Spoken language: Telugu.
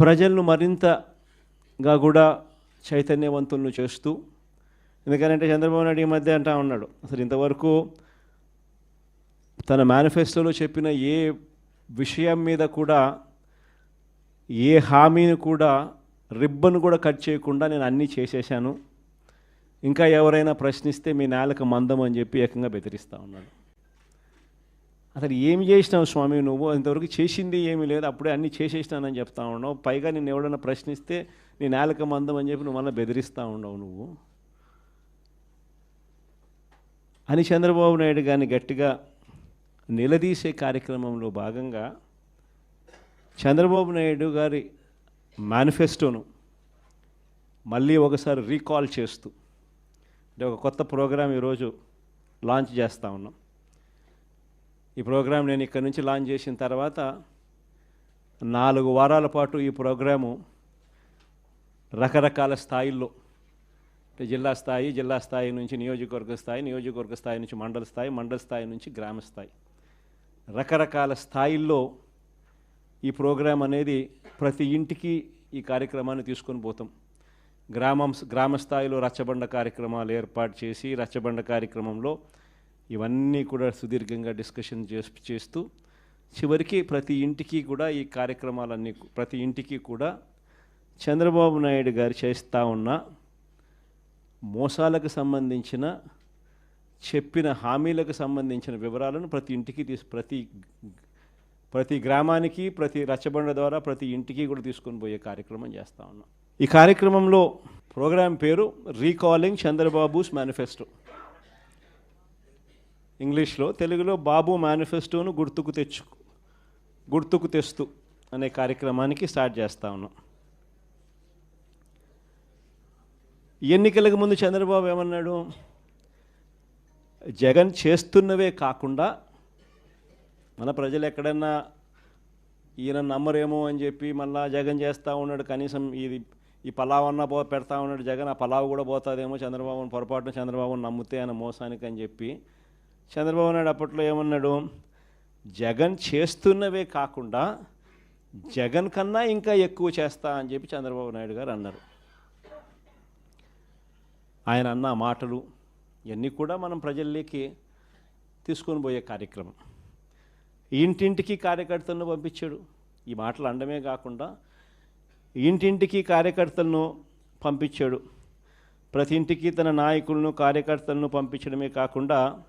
ప్రజలను మరింతగా కూడా చైతన్యవంతులను చేస్తూ ఎందుకంటే చంద్రబాబు నాయుడు ఈ మధ్య అంటా ఉన్నాడు అసలు ఇంతవరకు తన మేనిఫెస్టోలో చెప్పిన ఏ విషయం మీద కూడా ఏ హామీని కూడా రిబ్బన్ కూడా కట్ చేయకుండా నేను అన్నీ చేసేసాను ఇంకా ఎవరైనా ప్రశ్నిస్తే మీ నేలకు మందం అని చెప్పి ఏకంగా బెదిరిస్తూ ఉన్నాడు. అసలు ఏమి చేసినావు స్వామి? నువ్వు ఇంతవరకు చేసింది ఏమీ లేదు. అప్పుడే అన్నీ చేసేసినానని చెప్తా ఉన్నావు. పైగా నేను ఎవడన్నా ప్రశ్నిస్తే నేను నేలక మందం అని చెప్పి నువ్వు మళ్ళీ బెదిరిస్తూ ఉండవు నువ్వు. అని చంద్రబాబు నాయుడు గారిని గట్టిగా నిలదీసే కార్యక్రమంలో భాగంగా చంద్రబాబు నాయుడు గారి మేనిఫెస్టోను మళ్ళీ ఒకసారి రీకాల్ చేస్తూ అంటే ఒక కొత్త ప్రోగ్రాం ఈరోజు లాంచ్ చేస్తూ ఉన్నాం. ఈ ప్రోగ్రాం నేను ఇక్కడ నుంచి లాంచ్ చేసిన తర్వాత నాలుగు వారాల పాటు ఈ ప్రోగ్రాము రకరకాల స్థాయిల్లో అంటే జిల్లా స్థాయి జిల్లా స్థాయి నుంచి నియోజకవర్గ స్థాయి నియోజకవర్గ స్థాయి నుంచి మండల స్థాయి మండల స్థాయి నుంచి గ్రామ స్థాయి. రకరకాల స్థాయిల్లో ఈ ప్రోగ్రాం అనేది ప్రతి ఇంటికి ఈ కార్యక్రమాన్ని తీసుకొని పోతాం. గ్రామం గ్రామ స్థాయిలో రచ్చబండ కార్యక్రమాలు ఏర్పాటు చేసి రచ్చబండ కార్యక్రమంలో ఇవన్నీ కూడా సుదీర్ఘంగా డిస్కషన్ చేస్ చేస్తూ చివరికి ప్రతి ఇంటికి కూడా ఈ కార్యక్రమాలన్నీ ప్రతి ఇంటికి కూడా చంద్రబాబు నాయుడు గారు చేస్తూ ఉన్న మోసాలకు సంబంధించిన చెప్పిన హామీలకు సంబంధించిన వివరాలను ప్రతి ఇంటికి తీసు ప్రతి ప్రతి గ్రామానికి ప్రతి రచ్చబండ ద్వారా ప్రతి ఇంటికి కూడా తీసుకొని పోయే కార్యక్రమం చేస్తూ ఉన్నాం. ఈ కార్యక్రమంలో ప్రోగ్రాం పేరు రీకాలింగ్ చంద్రబాబుస్ మేనిఫెస్టో. ఇంగ్లీష్లో తెలుగులో బాబు మేనిఫెస్టోను గుర్తుకు తెచ్చు గుర్తుకు తెస్తూ అనే కార్యక్రమానికి స్టార్ట్ చేస్తా ఉన్నాం. ఎన్నికలకు ముందు చంద్రబాబు ఏమన్నాడు? జగన్ చేస్తున్నవే కాకుండా మన ప్రజలు ఎక్కడన్నా ఈయన నమ్మరేమో అని చెప్పి మళ్ళా జగన్ చేస్తూ ఉన్నాడు కనీసం ఇది ఈ పలావ్ అన్న పో పెడతా ఉన్నాడు జగన్ ఆ పలావ్ కూడా పోతుందేమో చంద్రబాబుని పొరపాటున చంద్రబాబుని నమ్మితే ఆయన మోసానికి అని చెప్పి చంద్రబాబు నాయుడు అప్పట్లో ఏమన్నాడు? జగన్ చేస్తున్నవే కాకుండా జగన్ కన్నా ఇంకా ఎక్కువ చేస్తా అని చెప్పి చంద్రబాబు నాయుడు గారు అన్నారు. ఆయన అన్న మాటలు ఇవన్నీ కూడా మనం ప్రజల్లోకి తీసుకొని పోయే కార్యక్రమం. ఇంటింటికి కార్యకర్తలను పంపించాడు. ఈ మాటలు అండమే కాకుండా ఇంటింటికి కార్యకర్తలను పంపించాడు. ప్రతి ఇంటికి తన నాయకులను కార్యకర్తలను పంపించడమే కాకుండా